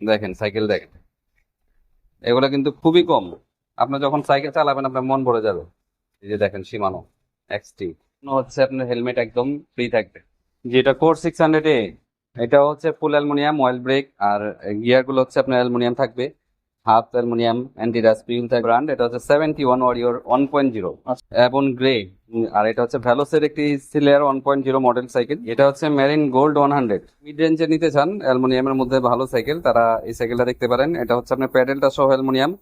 দেখেন, সাইকেল দেখেন। এগুলো কিন্তু খুবই কম। আপনার যখন সাইকেল চালাবেন, আপনার মন ভরে যাবে। এই যে দেখেন, সীমানো এক্সটি হচ্ছে আপনার হেলমেট একদম ফ্রি থাকবে। যেটা কোর সিক্স হান্ড্রেড এ এটা হচ্ছে ফুল অ্যালুমিনিয়াম অয়েল ব্রেক আর গিয়ারগুলো হচ্ছে আপনার অ্যালুমিনিয়াম থাকবে। হাফ অ্যালুমিনিয়াম অ্যান্টি ডাস্ট পিল ব্র্যান্ড এটা হচ্ছে seventy one warrior one point zero এবং গ্রে আর এটা হচ্ছে ভ্যালোসের একটি সিলিয়ার one point zero model cycle এটা হচ্ছে Marine gold one hundred mid রেঞ্জে নিতে চান অ্যালুমিনিয়ামের মধ্যে ভালো সাইকেল তারা এই সাইকেলটা দেখতে পারেন। এটা হচ্ছে আপনার প্যাডেলটা সহ অ্যালুমিনিয়াম।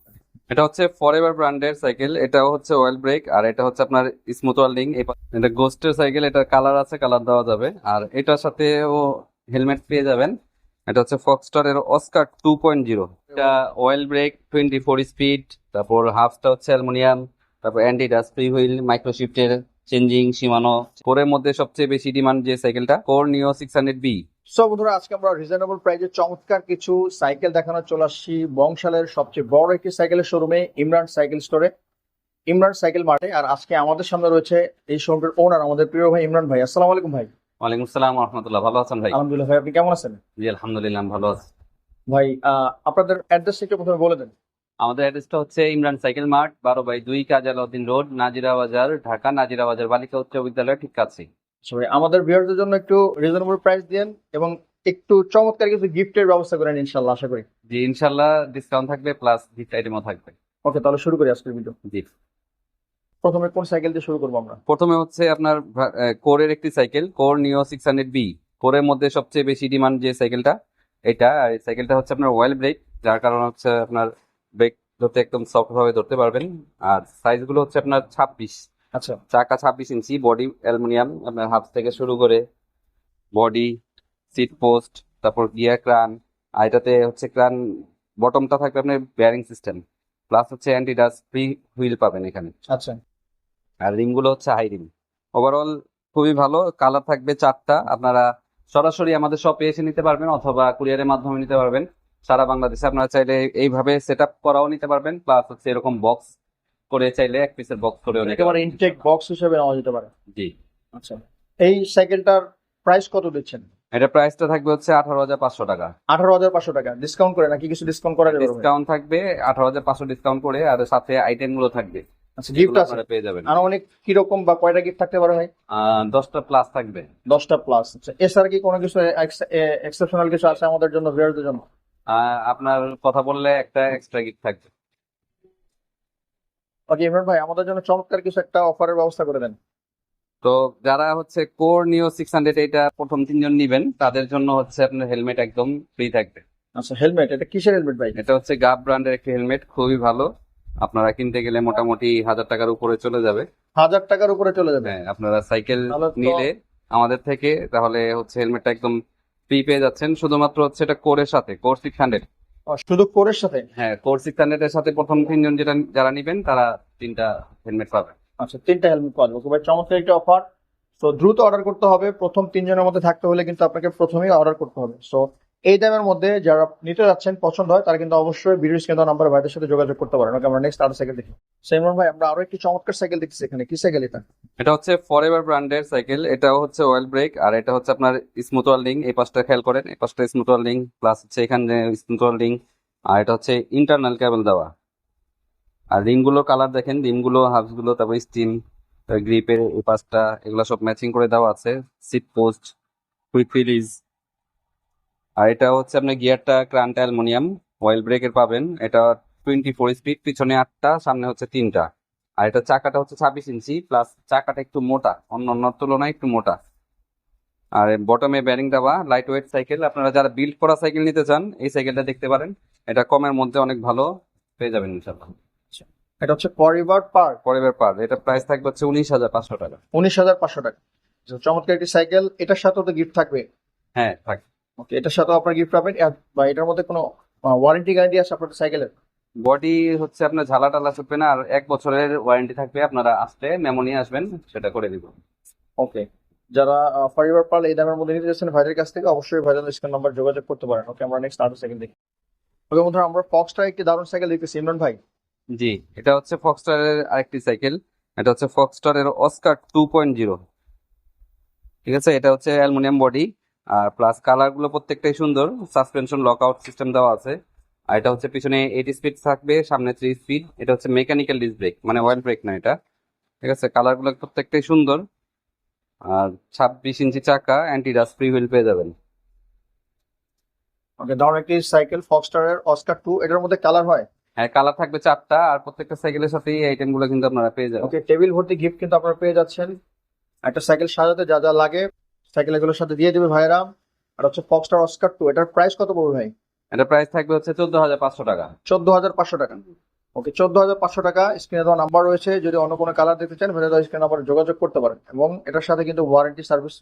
এটা হচ্ছে ফরএভার ব্র্যান্ডের সাইকেল এটাও হচ্ছে অয়েল ব্রেক আর এটা হচ্ছে আপনার স্মুথ ওয়েল্ডিং এটা গোস্টের সাইকেল এটা কালার আছে কালার দেওয়া যাবে। আর এটার সাথেও হেলমেট পেয়ে যাবেন। এটা হচ্ছে ফক্সটার এর অস্কার টু পয়েন্ট জিরো এটা oil brake twenty four speed তারপর হাফটা হচ্ছে অ্যালুমিনিয়াম তারপর অ্যান্টি ডাস্ট ফ্রি হুইল মাইক্রোশিফটের চেঞ্জিং সীমানো কোরের মধ্যে সবচেয়ে বেশি ডিমান্ড যে সাইকেলটা কোর নিও সিক্স হান্ড্রেড বি সো বন্ধুরা আজকে আমরা রিজনেবল প্রাইজে চমৎকার কিছু সাইকেল দেখানো চলে আসছি। বংশালের সবচেয়ে বড় একটি সাইকেলের শোরুমে ইমরান সাইকেল স্টোরে ইমরান সাইকেল মার্টে আর আজকে আমাদের সামনে রয়েছে এই শোরুমের ওনার আমাদের প্রিয় ভাই ইমরান ভাই। আসসালামু আলাইকুম ভাই। ওয়ালাইকুম আসসালাম রহমতুল্লাহ। ভালো আছেন ভাই? আলহামদুলিল্লাহ ভাই আপনি কেমন আছেন? জি আলহামদুলিল্লাহ ভালো আছি। ভাই আপনাদের অ্যাড্রেসটা একটু প্রথমে বলে দেন। আমাদের অ্যাড্রেসটা হচ্ছে ইমরান সাইকেল মার্ট বারো বাই দুই কাজালউদ্দিন রোড নাজিরা বাজার ঢাকা নাজিরা বাজার বালিকা উচ্চ বিদ্যালয় ঠিক কাছে। আমাদের ভিউয়ারদের জন্য একটু রিজনেবল প্রাইস দেন এবং একটু চমৎকার কিছু গিফটের ব্যবস্থা করেন ইনশাল্লাহ আশা করি। জি ইনশাল্লাহ ডিসকাউন্ট থাকবে প্লাস গিফট আইটেমও থাকবে। ওকে তাহলে শুরু করি আজকের ভিডিও জি। প্রথমে কোন সাইকেল দিয়ে শুরু করব আমরা? প্রথমে হচ্ছে আপনার কোরের একটি cycle Core Neo six hundred B. কোরের মধ্যে সবচেয়ে বেশি ডিমান্ড যে সাইকেলটা এটা আর এই সাইকেলটা হচ্ছে আপনার ওয়েল ব্রেক যার কারণে হচ্ছে আপনার ব্রেক ধরতে একদম সফট ভাবে ধরতে পারবেন। আর সাইজগুলো হচ্ছে আপনার ছাব্বিশ। আচ্ছা। চাকা ছাব্বিশ ইঞ্চি বডি অ্যালুমিনিয়াম আপনার হাফ থেকে শুরু করে বডি সিট পোস্ট তারপর গিয়ার ক্রান আর এটাতে হচ্ছে ক্রান বটমটা থাকবে আপনার বেয়ারিং সিস্টেম প্লাস হচ্ছে অ্যান্টি ডাস্ট ফ্রি হুইল পাবেন এখানে। আচ্ছা। আর রিমগুলো হচ্ছে হাই রিম ওভারঅল খুবই ভালো কালার থাকবে চারটা আপনারা সরাসরি আমাদের সব এসে নিতে পারবেন অথবা কুরিয়ারের মাধ্যমে নিতে পারবেন। সারা বাংলাদেশে আপনারা চাইলে এইভাবে সেট আপ করাও নিতে পারবেন প্লাস হচ্ছে এরকম বক্স করে চাইলে এক পিসের বক্স করেও নিতে একেবারে ইনটেক বক্স হিসেবে নেওয়া যেতে পারে। জি। আচ্ছা এই সাইকেলটার প্রাইস কত দিচ্ছেন? এটা প্রাইসটা থাকবে হচ্ছে আঠারো হাজার পাঁচশো টাকা। আঠারো হাজার পাঁচশো টাকা। ডিসকাউন্ট করে নাকি কিছু ডিসকাউন্ট করা যাবে ডিসকাউন্ট থাকবে আঠারো হাজার পাঁচশো ডিসকাউন্ট করে আর সাথে আইটেমগুলো থাকবে। আচ্ছা গিফট আছে? পেয়ে যাবেন। কীরকম বা কয়টা গিফট থাকতে পারে ভাই? আহ, দশটা প্লাস থাকবে। দশটা প্লাস আচ্ছা। এছাড়া কি কোনো কিছু এক্সেপশনাল কিছু আছে আমাদের জন্য ভিউয়ারদের জন্য? আপনার কথা বললে একটা এক্সট্রা গিফট থাকবে। ওকে ইমরান ভাই আমাদের জন্য চমৎকার কিছু একটা অফারের ব্যবস্থা করে দেন। তো যারা হচ্ছে কোর নিও সিক্স হান্ড্রেড এটা প্রথম তিনজন নিবেন তাদের জন্য হচ্ছে আপনার হেলমেট একদম ফ্রি থাকবে। আচ্ছা হেলমেট এটা কিসের হেলমেট ভাই? এটা হচ্ছে গাব ব্র্যান্ডের একটি হেলমেট খুবই ভালো। আপনারা কিনতে গেলে মোটামুটি হাজার টাকার উপরে চলে যাবে। হাজার টাকার উপরে চলে যাবে। হ্যাঁ আপনারা সাইকেল নিলে আমাদের থেকে তাহলে হচ্ছে হেলমেটটা একদম ফ্রি পেয়ে যাচ্ছেন। শুধুমাত্র হচ্ছে এটা কোরের সাথে কোর সিক্স হান্ড্রেড শুধু কোরের সাথে? হ্যাঁ কোর সিক্স হান্ড্রেড এর সাথে প্রথম তিনজন যেটা যারা নিবেন তারা তিনটা হেলমেট পাবে আচ্ছা তিনটা হেলমেট পাওয়া যাবে। খুবই চমৎকার একটা অফার তো দ্রুত অর্ডার করতে হবে। প্রথম তিনজনের মধ্যে থাকতে হলে কিন্তু আপনাকে প্রথমেই অর্ডার করতে হবে। সো এই দামের মধ্যে যারা নিতে যাচ্ছেন, পছন্দ হয়, তারা কিন্তু অবশ্যই ভিডিও স্ক্রিন নাম্বার ভাইদের সাথে যোগাযোগ করতে পারেন। আমরা নেক্সট আরও সাইকেল দেখি। সেমন ভাই, আমরা আরও একটি চমৎকার সাইকেল দেখছি এখানে। কি সাইকেল এটা? এটা হচ্ছে ফরএভার ব্র্যান্ডের সাইকেল এটাও হচ্ছে অয়েল ব্রেক আর এটা হচ্ছে আপনার স্মুথ ওয়েল্ডিং এই পাশটা খেয়াল করেন, এই পাশটা স্মুথ ওয়েল্ডিং প্লাস হচ্ছে এখানে স্মুথ ওয়েল্ডিং আর এটা হচ্ছে ইন্টারনাল কেবল দেওয়া। আর রিমগুলো কালার দেখেন রিমগুলো হাফসগুলো, তারপর স্টিম গ্রিপের এই পাশটা, এগুলো সব ম্যাচিং করে দেওয়া আছে। সিট পোস্ট কুইক রিলিজ আর এটা হচ্ছে আপনার গিয়ারটা ক্রান্ট অ্যালুমিনিয়াম অয়েল ব্রেকের পাবেন। এটা টোয়েন্টি ফোর স্পিড পিছনে আটটা সামনে হচ্ছে তিনটা। আর এটা চাকাটা হচ্ছে ছাব্বিশ ইঞ্চি প্লাস চাকাটা একটু মোটা অন্য অন্য তুলনায় একটু মোটা। আর বটমে ব্যারিং দেওয়া লাইট ওয়েট সাইকেল আপনারা যারা বিল্ড করা সাইকেল নিতে চান এই সাইকেলটা দেখতে পারেন। এটা কমের মধ্যে অনেক ভালো পেয়ে যাবেন ইনশাল্লাহ এটা হচ্ছে করিবার পার্ক পরের পার এটা প্রাইস থাকবে হচ্ছে উনিশ হাজার পাঁচশো টাকা। উনিশ হাজার পাঁচশো টাকা। চমৎকার একটি সাইকেল এটার সাথেও তো গিফট থাকবে। হ্যাঁ থাক ওকে এটার সাথেও আপনার গিফট পাবেন বা এটার মধ্যে কোনো ওয়ারেন্টি গ্যারান্টি আছে আপনার সাইকেলের? বডি হচ্ছে আপনার ঝালা টালা ছুটবে না আর এক বছরের ওয়ারেন্টি থাকবে আপনারা আসলে মেমো নিয়ে আসবেন সেটা করে দিব। ওকে যারা পরিবার পাল এই দামের মধ্যে নিতে যাচ্ছেন ভাইদের কাছ থেকে অবশ্যই ভাইদের স্ক্রিন নাম্বার যোগাযোগ করতে পারেন। ওকে আমরা নেক্সট আরও সাইকেল দেখি। ওকে বন্ধুরা আমরা ফক্সটা একটি দারুণ সাইকেল দেখতেছি ইমরান ভাই। জি এটা হচ্ছে ফক্সটারের আরেকটি সাইকেল এটা হচ্ছে ফক্সটারের অস্কার টু পয়েন্ট জিরো ঠিক আছে এটা হচ্ছে অ্যালুমিনিয়াম বডি। আর প্লাস কালারগুলো প্রত্যেকটাই সুন্দর। সাসপেনশন লক আউট সিস্টেম দেওয়া আছে। আর এটা হচ্ছে পিছনে এইট স্পিড থাকবে সামনে থ্রি স্পিড এটা হচ্ছে মেকানিক্যাল ডিস ব্রেক মানে অয়েল ব্রেক না এটা। ঠিক আছে? কালারগুলো প্রত্যেকটাই সুন্দর। আর ছাব্বিশ ইঞ্চি চাকা অ্যান্টি ডাস্ট ফ্রি হুইল পেয়ে যাবেন। ওকে দারুণ একটি সাইকেল ফক্সটারের অস্কার টু এটার মধ্যে কালার হয়? হ্যাঁ কালার থাকবে চারটা আর প্রত্যেকটা সাইকেলের সাথে এই আইটেমগুলো কিন্তু আপনারা পেয়ে যাবেন। ওকে টেবিল ভর্তি গিফট কিন্তু আপনারা পেয়ে যাচ্ছেন। একটা সাইকেল সাজাতে যা যা লাগে। সাইকেল এগুলোর সাথে দিয়ে দেবে ভাইরা আর হচ্ছে ফক্সটার অস্কার টু এটার প্রাইস কত পড়বে ভাই? এটা প্রাইস থাকবে হচ্ছে চোদ্দ হাজার পাঁচশো টাকা। চোদ্দ হাজার পাঁচশো টাকা। ওকে চোদ্দ হাজার পাঁচশো টাকা স্ক্রিনে দেওয়া নাম্বার রয়েছে। যদি অন্য কোনো কালার দেখতে চান ভেতরে স্ক্রিনে নাম্বারে যোগাযোগ করতে পারেন। এবং এটার সাথে কিন্তু ওয়ারেন্টি সার্ভিস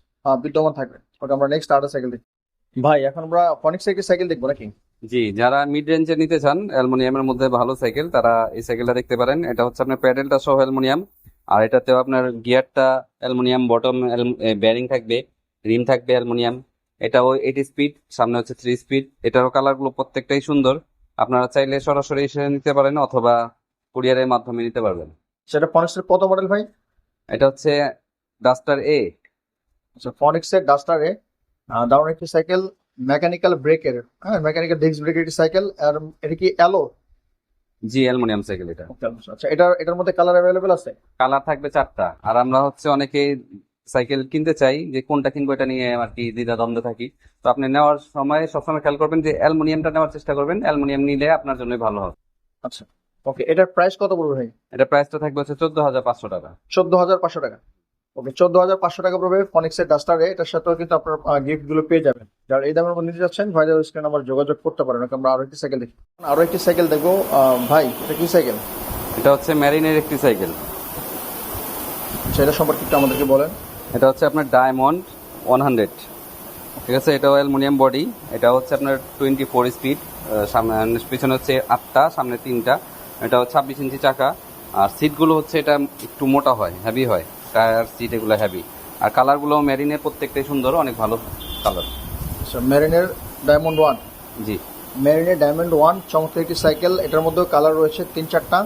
বিদ্যমান থাকবে। ওকে আমরা নেক্সট আরেকটা সাইকেল দেখি। ভাই এখন আমরা ফনিক সাইকেল সাইকেল দেখব নাকি? জি যারা মিড রেঞ্জে নিতে চান অ্যালুমিনিয়ামের মধ্যে ভালো সাইকেল তারা এই সাইকেলটা দেখতে পারেন। এটা হচ্ছে আপনার প্যাডেলটা সহ অ্যালুমিনিয়াম আর এটাতেও আপনার গিয়ারটা অ্যালুমিনিয়াম বটম ব্যারিং থাকবে। রিম থাকবে অ্যালুমিনিয়াম এটাও এইট স্পিড সামনে হচ্ছে থ্রি স্পিড এটারও কালারগুলো প্রত্যেকটাই সুন্দর। আপনারা চাইলে সরাসরি এসে নিতে পারেন অথবা কুরিয়ারের মাধ্যমে নিতে পারবেন। সেটা ফনিক্সের কত মডেল ভাই? এটা হচ্ছে ডাস্টার এ আচ্ছা ফনিক্সের এ দারুণ একটি সাইকেল মেকানিক্যাল ব্রেকের হ্যাঁ মেকানিক্যাল ডিস্ক ব্রেকের একটি সাইকেল আর এটা কি অ্যালো জি অ্যালুমিনিয়াম সাইকেল এটা। আচ্ছা এটা এটার মধ্যে কালার অ্যাভেলেবেল আছে? কালার থাকবে চারটা আর আমরা হচ্ছে অনেকে সাইকেল কিনতে চাই যে কোনটা কিনবো এটা নিয়ে আর কি দ্বিধা দ্বন্দ্বে থাকি। তো আপনি নেওয়ার সময় সবসময় খেয়াল করবেন যে অ্যালুমিনিয়ামটা নেওয়ার চেষ্টা করবেন অ্যালুমিনিয়াম নিলে আপনার জন্য ভালো হবে। আচ্ছা ওকে এটার প্রাইস কত পড়বে ভাই? এটা প্রাইসটা থাকবে হচ্ছে চোদ্দ হাজার পাঁচশো টাকা। চোদ্দ হাজার পাঁচশো টাকা। ওকে চোদ্দ হাজার পাঁচশো টাকা পড়বে ফনিক্সের ডাস্টারে এটার সাথেও কিন্তু আপনার গিফটগুলো পেয়ে যাবেন। যারা এই দামের মধ্যে নিতে যাচ্ছেন ভাইদের স্ক্রিন আমার যোগাযোগ করতে পারেন। আমরা আরও একটি সাইকেল দেখি। আরও একটি সাইকেল দেখব। ভাই এটা কি সাইকেল? এটা হচ্ছে ম্যারিনের একটি সাইকেল। সেটা সম্পর্কে একটু আমাদেরকে বলেন। এটা হচ্ছে আপনার ডায়মন্ড ওয়ান হান্ড্রেড। ঠিক আছে? এটাও অ্যালুমিনিয়াম বডি। এটা হচ্ছে আপনার টোয়েন্টি ফোর স্পিড। সামনে পিছনে হচ্ছে আটটা সামনে তিনটা। এটা হচ্ছে ছাব্বিশ ইঞ্চি চাকা। আর সিটগুলো হচ্ছে এটা একটু মোটা হয় হ্যাভি হয়। টায়ার সিট এগুলো হেভি আর কালারগুলো ম্যারিনের প্রত্যেকটাই সুন্দর অনেক ভালো কালার আচ্ছা মেরিনের ডায়মন্ড ওয়ান। জি। মেরিনের ডায়মন্ড ওয়ান চমৎকার একটি সাইকেল। এটার মধ্যেও কালার রয়েছে তিন চারটা।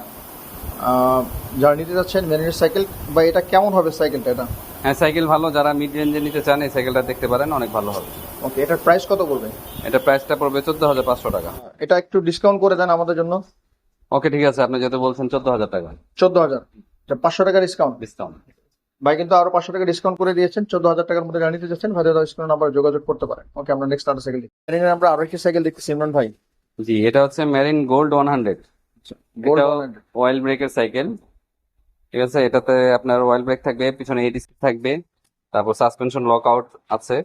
যারা নিতে যাচ্ছেন মেরিনের সাইকেল বা এটা কেমন হবে সাইকেলটা এটা? হ্যাঁ সাইকেল ভালো যারা মিড রেঞ্জে নিতে চান এই সাইকেলটা দেখতে পারেন অনেক ভালো হবে। ওকে এটার প্রাইস কত পড়বে? এটা প্রাইসটা পড়বে চোদ্দ হাজার পাঁচশো টাকা। এটা একটু ডিসকাউন্ট করে দেন আমাদের জন্য। ওকে ঠিক আছে আপনি যেহেতু বলছেন চোদ্দ হাজার টাকা। চোদ্দ হাজার পাঁচশো টাকা ডিসকাউন্ট ডিসকাউন্ট ভাই কিন্তু আরও পাঁচশো টাকা ডিসকাউন্ট করে দিয়েছেন চোদ্দ হাজার টাকার মধ্যে জানিয়ে যাচ্ছেন ভাই দাদা স্ক্রিন নাম্বার যোগাযোগ করতে পারেন। ওকে আমরা নেক্সট আরও সাইকেল দেখি। আমরা আরও একটি সাইকেল দেখতেছি ইমরান ভাই। জি এটা হচ্ছে Marine gold one hundred Gold এটাও 100 অয়েল ব্রেকের সাইকেল। ঠিক আছে? এটাতে আপনার অয়েল ব্রেক থাকবে পিছনে স্পিড থাকবে তারপর সাসপেনশন লক আউট আছে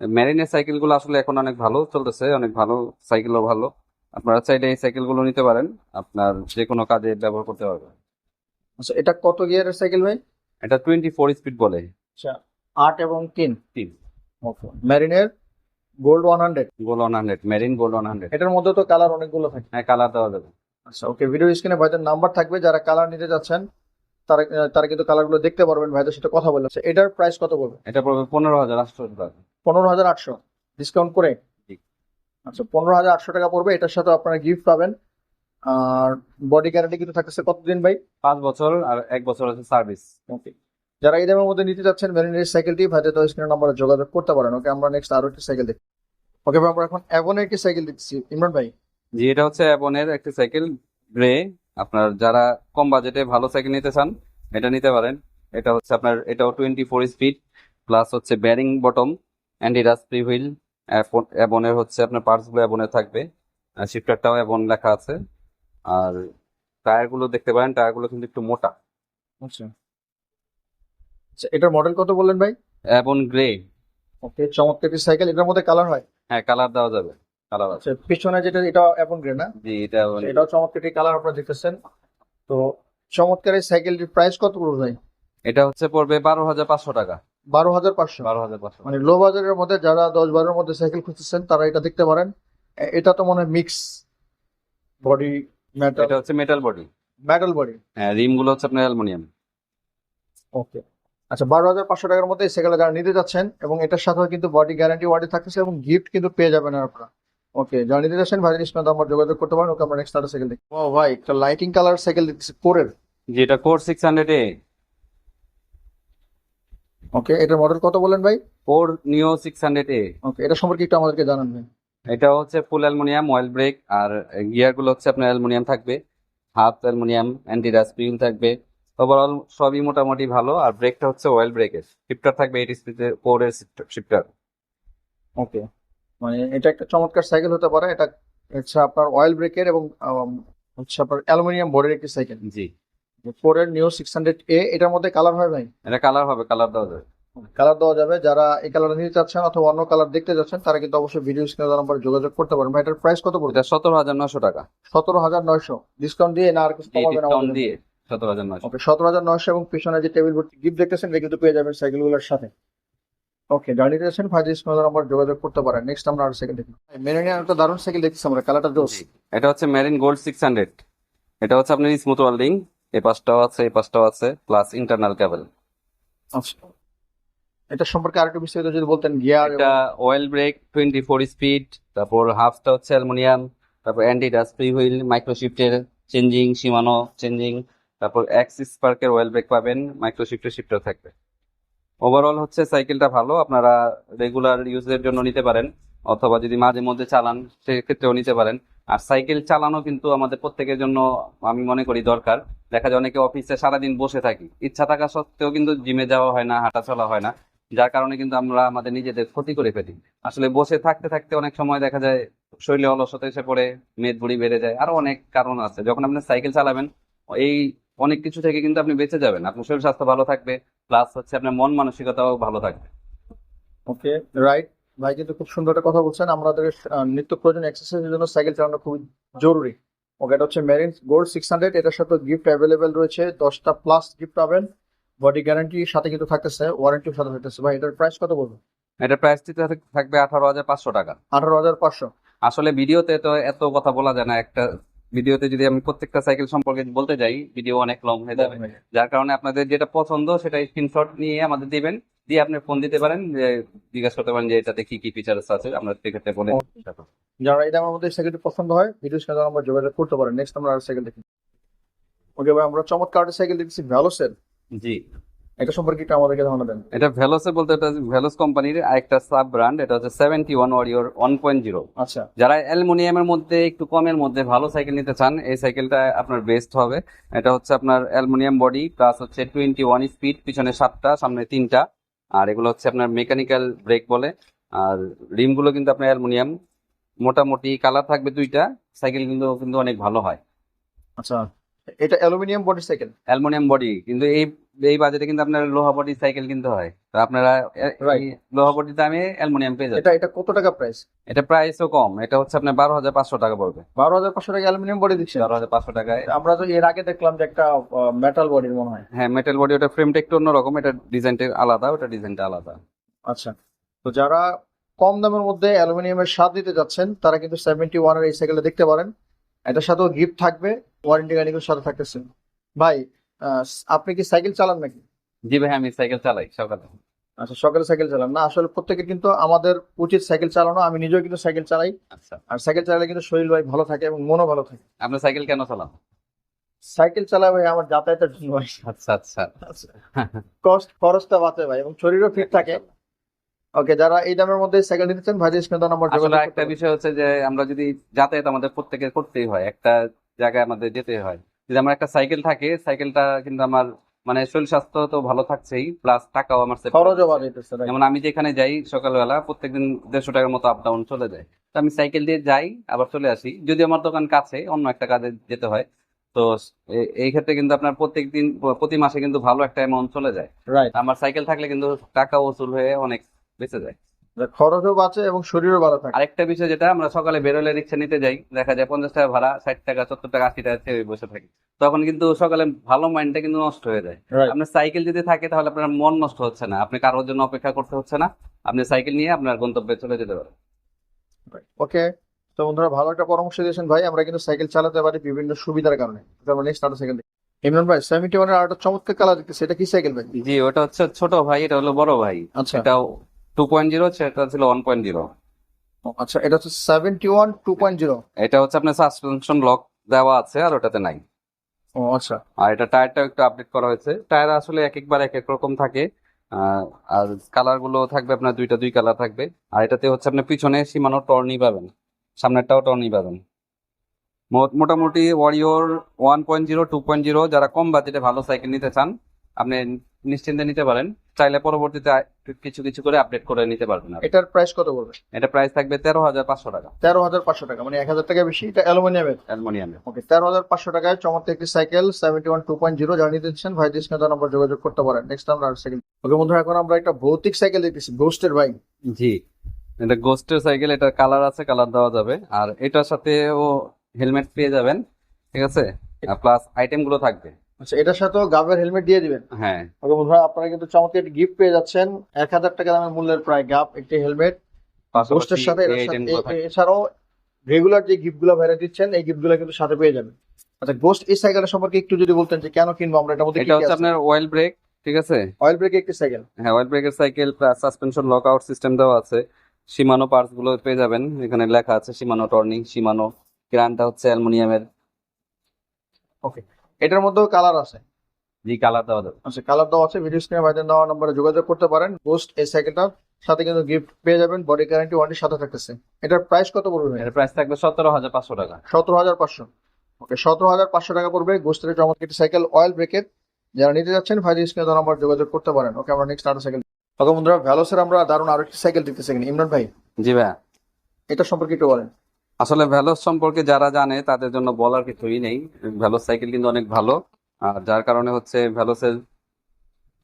মেরিনের সাইকেলগুলো আসলে এখন অনেক ভালো চলতেছে অনেক ভালো সাইকেলও ভালো। আপনারা চাইলে এই সাইকেলগুলো নিতে পারেন আপনার যে কোনো কাজে ব্যবহার করতে পারবেন। আচ্ছা এটা কত গিয়ারের সাইকেল ভাই? এটা টোয়েন্টি ফোর স্পিড বলে। আচ্ছা আট এবং তিন? তিন। Okay মেরিনের gold one hundred gold one hundred Marine gold one hundred এটার মধ্যে তো কালার অনেকগুলো থাকে। হ্যাঁ কালার দেওয়া যাবে। আচ্ছা ওকে ভিডিও স্ক্রিনে ভাইদের নাম্বার থাকবে যারা কালার নিতে যাচ্ছেন তারা তারা কিন্তু কালারগুলো দেখতে পারবেন ভাইদের সাথে কথা বলে আচ্ছা, এটার প্রাইস কত পড়বে? এটা পড়বে পনেরো হাজার আটশো টাকা। পনেরো হাজার আটশো? ডিসকাউন্ট করে? আচ্ছা পনেরো হাজার আটশো টাকা পড়বে এটার সাথে আপনারা গিফট পাবেন। আর বডি গ্যারান্টি কিন্তু থাকতেছে কতদিন ভাই? পাঁচ বছর আর এক বছর হচ্ছে সার্ভিস ওকে যারা এই দামের মধ্যে নিতে যাচ্ছেন মেরিনের সাইকেলটি ভাইদের তো স্ক্রিন নাম্বারে যোগাযোগ করতে পারেন। ওকে আমরা নেক্সট আরও একটি সাইকেল দেখি। ওকে ভাই আমরা এখন অ্যাভনের একটি সাইকেল দেখছি ইমরান ভাই? জি এটা হচ্ছে অ্যাবনের একটি সাইকেল গ্রে আপনার যারা কম বাজেটে ভালো সাইকেল নিতে চান এটা নিতে পারেন। এটা হচ্ছে আপনার এটাও টোয়েন্টি ফোর স্পিড প্লাস হচ্ছে bearing bottom anti dust free wheel অ্যাবনের হচ্ছে আপনার পার্টসগুলো অ্যাবনের থাকবে। শিফটারটাও অ্যাবন লেখা আছে। আর টায়ারগুলো দেখতে পারেন টায়ারগুলো কিন্তু একটু মোটা। আচ্ছা। আচ্ছা এটার মডেল কত বললেন ভাই? অ্যাবন গ্রে ওকে চমৎকার একটি সাইকেল এটার মধ্যে কালার হয়? হ্যাঁ কালার দেওয়া যাবে। কালার আছে। আচ্ছা পিছনে যেটা এটা অ্যাপন গ্রে না? জি এটা এটাও চমৎকার একটি কালার আপনারা দেখতেছেন। তো চমৎকার এই সাইকেলটির প্রাইস কত পড়বে ভাই? এটা হচ্ছে পড়বে বারো হাজার পাঁচশো টাকা। বারো হাজার পাঁচশো? বারো হাজার পাঁচশো। মানে লো বাজারের মধ্যে যারা দশ বারোর মধ্যে সাইকেল খুঁজতেছেন তারা এটা দেখতে পারেন। এটা তো মনে হয় মিক্স বডি মেটাল এটা হচ্ছে মেটাল বডি মেটাল বডি হ্যাঁ রিমগুলো হচ্ছে আপনার অ্যালুমিনিয়াম। ওকে। আচ্ছা বারো হাজার পাঁচশো টাকার মধ্যে এই সাইকেল যারা নিতে যাচ্ছেন এবং এটার সাথেও কিন্তু বডি গ্যারান্টি ওয়ারেন্টি থাকতেছে এবং গিফট কিন্তু পেয়ে যাবেন আপনারা। ওকে যারা নিতে যাচ্ছেন ভাই ইসমাত আমার যোগাযোগ করতে পারেন ওকে আমরা নেক্সট আরেকটা সাইকেল দেখি। ও ভাই একটা লাইটিং কালার সাইকেল দেখতেছি কোরের যেটা Core six hundred A okay এটার মডেল কত বলেন ভাই? ফোর নিও সিক্স হান্ড্রেড এ ওকে এটা সম্পর্কে একটু আমাদেরকে জানান ভাই। এটা হচ্ছে ফুল অ্যালুমিনিয়াম অয়েল ব্রেক আর গিয়ারগুলো হচ্ছে আপনার অ্যালুমিনিয়াম থাকবে half aluminium anti dust wheel থাকবে। ওভারঅল সবই মোটামুটি ভালো আর ব্রেকটা হচ্ছে অয়েল ব্রেকের শিফটার থাকবে এইট স্পিডের ফোর এর শিফটার ওকে। মানে এটা একটা চমৎকার সাইকেল হতে পারে। এটা হচ্ছে আপনার অয়েল ব্রেকের এবং হচ্ছে আপনার অ্যালুমিনিয়াম বোর্ডের একটি সাইকেল। জি। ফোর এর নিউ সিক্স হান্ড্রেড এ এটার মধ্যে কালার হয় ভাই? এটা কালার হবে কালার দেওয়া যাবে। কালার দেওয়া যাবে। যারা এই কালার নিতে চাচ্ছেন অথবা অন্য কালার দেখতে যাচ্ছেন তারা কিন্তু অবশ্যই ভিডিও স্ক্রিনে নাম্বার যোগাযোগ করতে পারেন। ভাই এটার প্রাইস কত পড়বে? এটা সতেরো হাজার নয়শো টাকা। সতেরো হাজার নয়শো। ডিসকাউন্ট দিয়ে না আর কিছু ডিসকাউন্ট আমাদের দিয়ে সতেরো হাজার ওকে সতেরো হাজার নয়শো এবং পিছনে যে টেবিল ভর্তি গিফট দেখতেছেন এটা কিন্তু পেয়ে যাবেন সাইকেলগুলোর সাথে। ওকে গাড়ি নিতেছেন ফাইভ স্ক্রিনে নাম্বার যোগাযোগ করতে পারেন। নেক্সট আমরা আর সাইকেল দেখি। নিয়ে একটা দারুণ সাইকেল দেখতেছি আমরা কালারটা জোস। এটা হচ্ছে মেরিন গোল্ড সিক্স হান্ড্রেড এটা হচ্ছে আপনার স্মুথ ওয়েল্ডিং এই পাশটাও আছে এই পাশটাও আছে প্লাস ইন্টারনাল কেবল আচ্ছা। এটা সম্পর্কে আরেকটু বিস্তারিত যদি বলতেন গিয়ার এটা oil brake twenty four speed তারপর হাফটা হচ্ছে অ্যালুমিনিয়াম তারপর অ্যান্টি ডাস্ট ফ্রি হুইল মাইক্রোশিফটের চেঞ্জিং সীমানো চেঞ্জিং তারপর এক্স স্পার্কের অয়েল ব্রেক পাবেন মাইক্রোশিফটের শিফটার থাকবে। ওভারঅল হচ্ছে সাইকেলটা ভালো, আপনারা রেগুলার ইউজের জন্য নিতে পারেন, অথবা যদি মাঝে মধ্যে চালান, সেক্ষেত্রেও নিতে পারেন। আর সাইকেল চালানো কিন্তু আমাদের প্রত্যেকের জন্য, আমি মনে করি, দরকার। দেখা যায় অনেকে অফিসে সারাদিন বসে থাকি। ইচ্ছা থাকা সত্ত্বেও কিন্তু জিমে যাওয়া হয় না হাঁটা চলা হয় না, যার কারণে কিন্তু আমরা আমাদের নিজেদের ক্ষতি করে ফেলি। আসলে বসে থাকতে থাকতে অনেক সময় দেখা যায়, শরীরে অলসতা এসে পড়ে মেদ বুড়ি বেড়ে যায়, আরও অনেক কারণ আছে। যখন আপনি সাইকেল চালাবেন, এই অনেক কিছু থেকে কিন্তু আপনি বেঁচে যাবেন। আপনার শরীর স্বাস্থ্য ভালো থাকবে প্লাস হচ্ছে আপনার মন মানসিকতাও ভালো থাকবে। ওকে রাইট ভাই কিন্তু খুব সুন্দর একটা কথা বলছেন। আমাদের নিত্য প্রয়োজন এক্সারসাইজের জন্য সাইকেল চালানো খুবই জরুরি। ওকে এটা হচ্ছে মেরিন গোল্ড সিক্স হান্ড্রেড এটার সাথে গিফট অ্যাভেলেবেল রয়েছে। দশটা প্লাস গিফট পাবেন। বডি গ্যারান্টির সাথে কিন্তু থাকতেছে ওয়ারেন্টির সাথে থাকতেছে। ভাই এটার প্রাইস কত বলব এটা প্রাইসটি থাকবে আঠারো হাজার পাঁচশো টাকা। আঠারো হাজার পাঁচশো। আসলে ভিডিওতে তো এত কথা বলা যায় না। একটা ভিডিওতে যদি আমি প্রত্যেকটা সাইকেল সম্পর্কে বলতে যাই ভিডিও অনেক লং হয়ে যাবে। যার কারণে আপনাদের যেটা পছন্দ সেটা স্ক্রিনশট নিয়ে আমাদের দিবেন। দিয়ে আপনি ফোন দিতে পারেন যে জিজ্ঞাসা করতে পারেন যে এটাতে কি কি ফিচার্স আছে। আমরা সেক্ষেত্রে বলে যারা এটা আমাদের সাইকেলটি পছন্দ হয় ভিডিও স্ক্রিনে আমরা যোগাযোগ করতে পারেন। নেক্সট আমরা আর সাইকেল দেখি। ওকে ভাই আমরা চমৎকার সাইকেল দেখছি ভ্যালোসের জি। এটা সম্পর্কে একটু আমাদেরকে ধারণা দেন। এটা ভেলোসে বলতে এটা ভেলোস কোম্পানির আরেকটা সাব ব্র্যান্ড এটা হচ্ছে seventy one warrior one point zero আচ্ছা। যারা অ্যালুমিনিয়ামের মধ্যে একটু কমের মধ্যে ভালো সাইকেল নিতে চান এই সাইকেলটা আপনার বেস্ট হবে। এটা হচ্ছে আপনার অ্যালুমিনিয়াম বডি প্লাস হচ্ছে টোয়েন্টি ওয়ান স্পিড পিছনে সাতটা সামনে তিনটা। আর এগুলো হচ্ছে আপনার মেকানিক্যাল ব্রেক বলে। আর রিমগুলো কিন্তু আপনার অ্যালুমিনিয়াম। মোটামুটি কালার থাকবে দুইটা সাইকেল কিন্তু কিন্তু অনেক ভালো হয়। আচ্ছা। এটা aluminium body cycle aluminium body কিন্তু এই এই বাজেটে কিন্তু আপনার লোহা বডি সাইকেল কিনতে হয়। তো আপনারা এই লোহা বডি দামে অ্যালুমিনিয়াম পেয়ে যাবেন। এটা এটা কত টাকা প্রাইস এটা প্রাইসও কম। এটা হচ্ছে আপনার বারো হাজার পাঁচশো টাকা পড়বে। বারো হাজার পাঁচশো টাকা অ্যালুমিনিয়াম বডি দিচ্ছে বারো হাজার পাঁচশো টাকায়। আমরা তো এর আগে দেখলাম যে একটা মেটাল বডির মনে হয়। হ্যাঁ মেটাল বডি ওটা ফ্রেমটা একটু অন্যরকম। এটা ডিজাইনটা আলাদা ওটা ডিজাইনটা আলাদা। আচ্ছা। তো যারা কম দামের মধ্যে অ্যালুমিনিয়ামের স্বাদ দিতে যাচ্ছেন তারা কিন্তু সেভেন্টি ওয়ানের এই সাইকেলটা দেখতে পারেন। এটার সাথেও গিফট থাকবে। ওয়ারেন্টি গাড়িগুলোর সাথে থাকতেছে। ভাই আপনি কি সাইকেল চালান নাকি? জি ভাই আমি সাইকেল চালাই সকালে আচ্ছা সকালে সাইকেল চালান। না আসলে প্রত্যেকের কিন্তু আমাদের উচিত সাইকেল চালানো। আমি নিজেও কিন্তু সাইকেল চালাই। আচ্ছা। আর সাইকেল চালালে কিন্তু শরীর ভাই ভালো থাকে এবং মনও ভালো থাকে। আপনি সাইকেল কেন চালান? সাইকেল চালা ভাই আমার যাতায়াতের জন্য। ভাই আচ্ছা। আচ্ছা। কস্ট খরচটা বাঁচে ভাই এবং শরীরও ফিট থাকে। ওকে যারা এই দামের মধ্যে সাইকেল নিতে চান ভাই স্ক্রিনে নাম্বার আসলে একটা বিষয় হচ্ছে যে আমরা যদি যাতায়াত আমাদের প্রত্যেকের করতেই হয় একটা জায়গায় আমাদের যেতে হয়। যদি আমার একটা সাইকেল থাকে সাইকেলটা কিন্তু আমার মানে শরীর স্বাস্থ্য তো ভালো থাকছেই প্লাস টাকাও আমার খরচও যেমন আমি যেখানে যাই সকালবেলা প্রত্যেকদিন দেড়শো টাকার মতো আপ ডাউন চলে যায়। তো আমি সাইকেল দিয়ে যাই আবার চলে আসি। যদি আমার দোকান কাছে অন্য একটা কাজে যেতে হয় তো এই ক্ষেত্রে কিন্তু আপনার প্রত্যেকদিন প্রতি মাসে কিন্তু ভালো একটা অ্যামাউন্ট চলে যায়। আমার সাইকেল থাকলে কিন্তু টাকা ওসুল হয়ে অনেক বেঁচে যায়। খরচও বাঁচে এবং শরীরও ভালো থাকে। আরেকটা বিষয় যেটা আমরা সকালে বেরোলে রিক্সা নিতে যাই দেখা যায় পঞ্চাশ টাকা ভাড়া ষাট টাকা সত্তর টাকা আশি টাকা ছেড়ে বসে থাকি। তখন কিন্তু সকালে ভালো মাইন্ডটা কিন্তু নষ্ট হয়ে যায়। আপনার সাইকেল যদি থাকে তাহলে আপনার মন নষ্ট হচ্ছে না। আপনি কারোর জন্য অপেক্ষা করতে হচ্ছে না। আপনি সাইকেল নিয়ে আপনার গন্তব্যে চলে যেতে পারেন। ওকে তো বন্ধুরা ভালো একটা পরামর্শ দিয়েছেন ভাই। আমরা কিন্তু সাইকেল চালাতে পারি বিভিন্ন সুবিধার কারণে। নেক্সট আরও সাইকেল ইমরান ভাই সেভেন্টি ওয়ানের চমৎকার কালার দেখতেছে। এটা কি সাইকেল ভাই? জি ওটা হচ্ছে ছোট ভাই এটা হলো বড় ভাই। আচ্ছা। এটাও টু পয়েন্ট জিরো সেটা ছিল ওয়ান পয়েন্ট জিরো আচ্ছা এটা হচ্ছে seventy one two point zero এটা হচ্ছে আপনার সাসপেনশন লক দেওয়া আছে আর ওটাতে নাই। ও আচ্ছা। আর এটা টায়ারটাও একটু আপডেট করা হয়েছে। টায়ার আসলে এক একবার এক এক রকম থাকে। আর কালারগুলো থাকবে আপনার দুইটা দুই কালার থাকবে। আর এটাতে হচ্ছে আপনার পিছনে সীমানো টর্নি পাবেন। সামনেরটাও টর্নি পাবেন। মোটামুটি warrior one point zero two point zero যারা কম বাজেটে ভালো সাইকেল নিতে চান আপনি নিশ্চিন্তে নিতে পারেন। চাইলে পরবর্তীতে কিছু কিছু করে আপডেট করে নিতে পারবেন। এটার প্রাইস কত পড়বে এটা প্রাইস থাকবে তেরো হাজার পাঁচশো টাকা। তেরো হাজার পাঁচশো টাকা মানে এক হাজার টাকা বেশি। এটা অ্যালুমিনিয়ামের অ্যালমোনিয়ামে ওকে তেরো হাজার পাঁচশো টাকায় চমৎকার একটি cycle seventy one two point zero জানিয়ে দিচ্ছেন ভাই ডিসকাউন্ট নম্বর যোগাযোগ করতে পারেন। নেক্সট আমরা আর সাইকেল ওকে বন্ধুরা এখন আমরা একটা ভৌতিক সাইকেল দেখতেছি। গোস্টের ভাই। জি। এটা গোস্টের সাইকেল এটা কালার আছে কালার দেওয়া যাবে। আর এটার সাথে ও হেলমেট পেয়ে যাবেন ঠিক আছে? প্লাস আইটেমগুলো থাকবে। আচ্ছা এটার সাথেও গাবের হেলমেট দিয়ে দিবেন? হ্যাঁ। ওকে বন্ধুরা আপনারা কিন্তু চমৎকার একটি গিফট পেয়ে যাচ্ছেন। এক হাজার টাকা দামের মূল্যের প্রায় গাপ একটি হেলমেট গোস্টের সাথে সাথে- এছাড়াও রেগুলার যে গিফটগুলো ভাইরা দিচ্ছেন এই গিফটগুলো কিন্তু সাথে পেয়ে যাবেন। আচ্ছা গোস্ট এই সাইকেলের সম্পর্কে একটু যদি বলতেন যে কেন কিনবো আমরা এটার মধ্যে এটা হচ্ছে আপনার অয়েল ব্রেক ঠিক আছে? অয়েল ব্রেক একটি সাইকেল হ্যাঁ অয়েল ব্রেকের cycle plus suspension lock out system দেওয়া আছে। সীমানো পার্টসগুলো পেয়ে যাবেন। এখানে লেখা আছে সীমানো টর্নিং সীমানো ক্রানটা হচ্ছে অ্যালুমিনিয়ামের। ওকে এটার মধ্যেও কালার আছে। জি কালার দেওয়া যাবে। আচ্ছা কালার দেওয়া আছে ভিডিও স্ক্রিনে ভাইদের দেওয়া নম্বরে যোগাযোগ করতে পারেন। গোস্ট এই সাইকেলটার সাথে কিন্তু গিফট পেয়ে যাবেন বডি গ্যারান্টি ওয়ারেন্টির সাথে থাকতেছে। এটার প্রাইস কত পড়বে ভাই এর প্রাইস থাকবে সতেরো হাজার পাঁচশো টাকা। সতেরো হাজার পাঁচশো। ওকে সতেরো হাজার পাঁচশো টাকা পড়বে। গোস্টের চমৎকার সাইকেল অয়েল ব্রেকের যারা নিতে যাচ্ছেন ভাইদের স্ক্রিনে দেওয়া নম্বর যোগাযোগ করতে পারেন। ওকে আমরা নেক্সট আরও সাইকেল ওকে বন্ধুরা ভ্যালোসের আমরা দারুণ আরও একটি সাইকেল দিতেছি। ইমরান ভাই জি ভাইয়া। এটা সম্পর্কে একটু বলেন। আসলে ভ্যালোস সম্পর্কে যারা জানে, তাদের জন্য বলার কিছুই নেই। ভ্যালোস সাইকেল কিন্তু অনেক ভালো। আর যার কারণে হচ্ছে ভ্যালোসের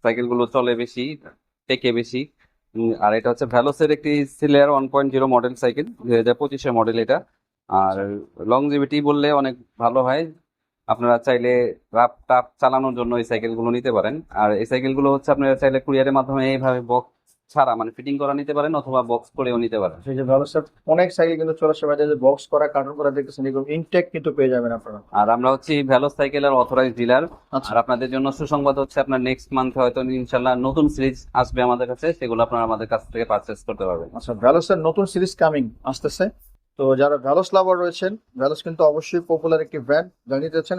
সাইকেলগুলো চলে বেশি টেকে বেশি। আর এটা হচ্ছে ভ্যালোসের একটি সিলিয়ার one point zero model cycle দুই হাজার পঁচিশের মডেল এটা। আর লংজিভিটি বললে অনেক ভালো হয়। আপনারা চাইলে রাপ টাপ চালানোর জন্য এই সাইকেলগুলো নিতে পারেন। আর এই সাইকেলগুলো হচ্ছে আপনারা চাইলে কুরিয়ারের মাধ্যমে এইভাবে বক্স ছাড়া মানে ফিটিং করা নিতে পারেন অথবা বক্স করেও নিতে পারেন। সেই যে ভ্যালোসের অনেক সাইকেল কিন্তু চলার সময় যে বক্স করা কার্টুন করা দেখতেছেন এরকম ইনটেক কিন্তু পেয়ে যাবেন আপনারা। আর আমরা হচ্ছে ভ্যালোস সাইকেলের অথরাইজ ডিলার আর আপনাদের জন্য সুসংবাদ হচ্ছে আপনার নেক্সট মান্থে হয়তো ইনশাল্লাহ নতুন সিরিজ আসবে আমাদের কাছে সেগুলো আপনারা আমাদের কাছ থেকে পারচেজ করতে পারবেন। আচ্ছা ভ্যালোসের নতুন সিরিজ কামিং আসতেছে। তো যারা ভ্যালোস লাভার রয়েছেন ভ্যালোস কিন্তু অবশ্যই পপুলার একটি ব্র্যান্ড নিতে চাচ্ছেন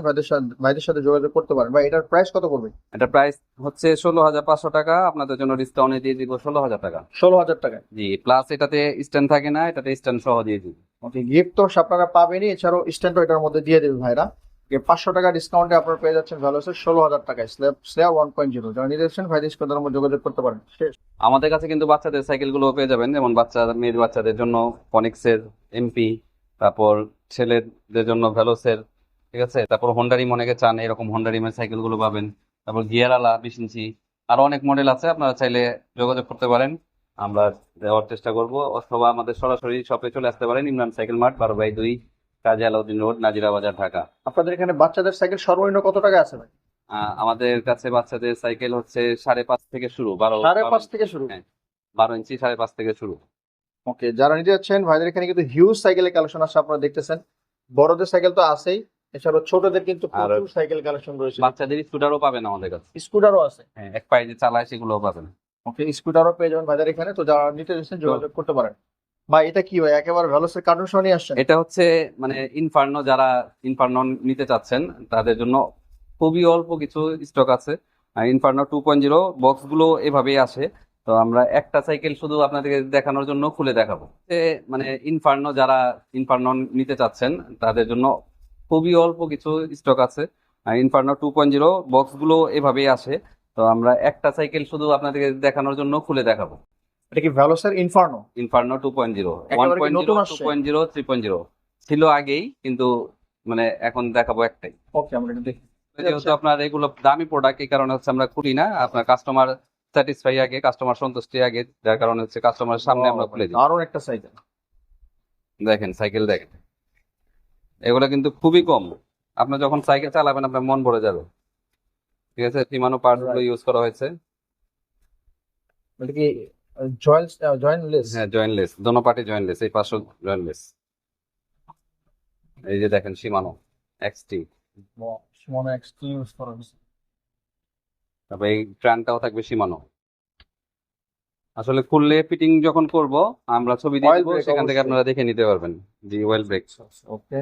ভাইদের সাথে যোগাযোগ করতে পারেন। ভাই এটার প্রাইস কত পড়বে? এটা প্রাইস হচ্ছে ষোলো হাজার পাঁচশো টাকা আপনাদের জন্য ডিসকাউন্টে দিয়ে দিব ষোলো হাজার টাকা। ষোলো হাজার টাকায়? জি প্লাস এটাতে স্ট্যান্ড থাকে না এটাতে স্ট্যান্ড সহ দিয়ে দিব। ওকে গিফট তো আপনারা পাবেনই এছাড়াও স্ট্যান্ডও এটার মধ্যে দিয়ে দেবে ভাইরা। যে পাঁচশো টাকা ডিসকাউন্টে আপনারা পেয়ে যাচ্ছেন ভ্যালোসের ষোলো হাজার টাকায় slab slab one point zero যারা নিতে চাচ্ছেন ভাইদের সাথে যোগাযোগ করতে পারেন। শেষ আমাদের কাছে কিন্তু বাচ্চাদের সাইকেলগুলো পেয়ে যাবেন, যেমন বাচ্চা, মেয়ের বাচ্চাদের জন্য ফনিক্সের এমপি তারপর ছেলেদের জন্য ভ্যালোসের ঠিক আছে? তারপর হোন্ডারিম অনেকে চান, এরকম হোন্ডারিমের সাইকেলগুলো পাবেন। তারপর গিয়ারালা বিশ ইঞ্চি আরও অনেক মডেল আছে, আপনারা চাইলে যোগাযোগ করতে পারেন। আমরা দেওয়ার চেষ্টা করব, অথবা আমাদের সরাসরি শপে চলে আসতে পারেন, ইমরান সাইকেল মার্ট, বারো বাই দুই, কাজী আলাউদ্দিন রোড নাজিরা বাজার ঢাকা। আপনাদের এখানে বাচ্চাদের সাইকেল সর্বনিম্ন কত টাকা আছে ভাই? আমাদের কাছে বাচ্চাদের সাইকেল হচ্ছে সাড়ে পাঁচ থেকে শুরু বারো সাড়ে পাঁচ থেকে শুরু? হ্যাঁ। বারো ইঞ্চি সাড়ে পাঁচ থেকে শুরু। ওকে যারা নিতে যাচ্ছেন ভাইদের এখানে কিন্তু হিউজ সাইকেলের কালেকশন আছে আপনারা দেখতেছেন। বড়দের সাইকেল তো আছেই এছাড়াও ছোটদের কিন্তু প্রচুর সাইকেল কালেকশন রয়েছে। বাচ্চাদের স্কুটারও পাবেন আমাদের কাছে। স্কুটারও আছে। হ্যাঁ এক পায়ে যে চালায় সেগুলোও পাবেন। ওকে স্কুটারও পেয়ে যাবেন ভাইদের এখানে। তো যারা নিতে যাচ্ছেন যোগাযোগ করতে পারেন। ভাই এটা কি ভাই? একেবারে ভ্যালোসের কার্টুন সহ নিয়ে আসছেন? এটা হচ্ছে মানে ইনফার্নো যারা ইনফার্নো নিতে চাচ্ছেন তাদের জন্য খুবই অল্প কিছু স্টক আছে। ইনফার্নো টু পয়েন্ট জিরো বক্সগুলো এভাবেই আসে। তো আমরা একটা সাইকেল শুধু আপনাদেরকে দেখানোর জন্য খুলে দেখাবো। মানে ইনফার্নো যারা ইনফার্নো নিতে চাচ্ছেন তাদের জন্য খুবই অল্প কিছু স্টক আছে। ইনফার্নো টু পয়েন্ট জিরো বক্সগুলো এভাবেই আসে। তো আমরা একটা সাইকেল শুধু আপনাদেরকে দেখানোর জন্য খুলে দেখাবো। এটা কি ভ্যালোসের inferno inferno two point zero one point zero two point zero three point zero ছিল আগেই কিন্তু মানে এখন দেখাবো একটাই। ওকে আমরা এটা দেখি। যেহেতু আপনার এগুলো দামি প্রোডাক্ট এই কারণে হচ্ছে আমরা খুলি না। আপনার কাস্টমার স্যাটিসফাই আগে কাস্টমার সন্তুষ্টি আগে যার কারণে হচ্ছে কাস্টমারের সামনে আমরা খুলে দিই। দারুণ একটা সাইকেল দেখেন সাইকেল দেখেন। এগুলো কিন্তু খুবই কম। আপনার যখন সাইকেল চালাবেন আপনার মন ভরে যাবে। ঠিক আছে? সীমানো পার্টগুলো ইউজ করা হয়েছে। এটা কি জয়েন্ট জয়েন্টলেস হ্যাঁ জয়েন্টলেস দোনো পার্টি জয়েন্টলেস এই পাশে জয়েন্টলেস এই যে দেখেন সীমানো এক্সটি মনে এক্সটি ইউজ করা হয়েছে। তারপর এই ট্রানটাও থাকবে সীমানো। আসলে খুললে ফিটিং যখন করব আমরা ছবি দিয়ে দেবো সেখান থেকে আপনারা দেখে নিতে পারবেন জি ওয়েল ব্রেক ওকে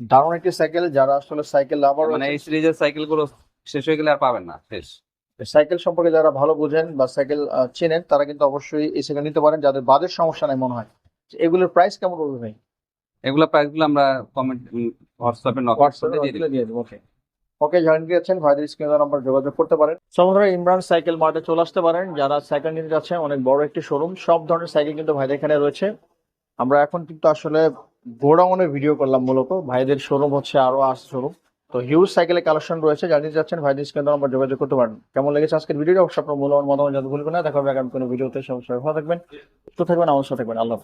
দারুণ একটি সাইকেল যারা আসলে সাইকেল লাভার মানে এই সিরিজের সাইকেলগুলো শেষ হয়ে গেলে আর পাবেন না শেষ। সাইকেল সম্পর্কে যারা ভালো বুঝেন বা সাইকেল চেনেন তারা কিন্তু অবশ্যই এই সাইকেল নিতে পারেন যাদের বাজেট সমস্যা নাই মনে হয়। এগুলোর প্রাইস কেমন পড়বে ভাই? এগুলো প্রাইসগুলো আমরা কমেন্ট হোয়াটসঅ্যাপে নক হোয়াটসঅ্যাপে দিয়ে দিই দিয়ে দেবো ওকে ওকে জয়েন দিয়েছেন ভাইদের স্ক্রিনে নাম্বার যোগাযোগ করতে পারেন। সমুদ্র ইমরান সাইকেল মার্টে চলে আসতে পারেন, যারা সাইকেল নিতে যাচ্ছেন অনেক বড় একটি শোরুম সব ধরনের সাইকেল কিন্তু ভাইদের এখানে রয়েছে। আমরা এখন কিন্তু আসলে গোডাউনে ভিডিও করলাম মূলত। ভাইদের শোরুম হচ্ছে আরও আস শোরুম তো হিউজ সাইকেলের কালেকশন রয়েছে। জানিয়ে যাচ্ছেন ভাইদের স্ক্রিনে নাম্বার যোগাযোগ করতে পারেন। কেমন লেগেছে আজকের ভিডিওটা অবশ্যই আপনার মূল্যবান মতামত জানতে ভুলবেন না। দেখা হবে আগামী কোনো ভিডিওতে সব সবাই ভালো থাকবেন, সুস্থ থাকবেন, আমার সাথে থাকবেন। আল্লাহ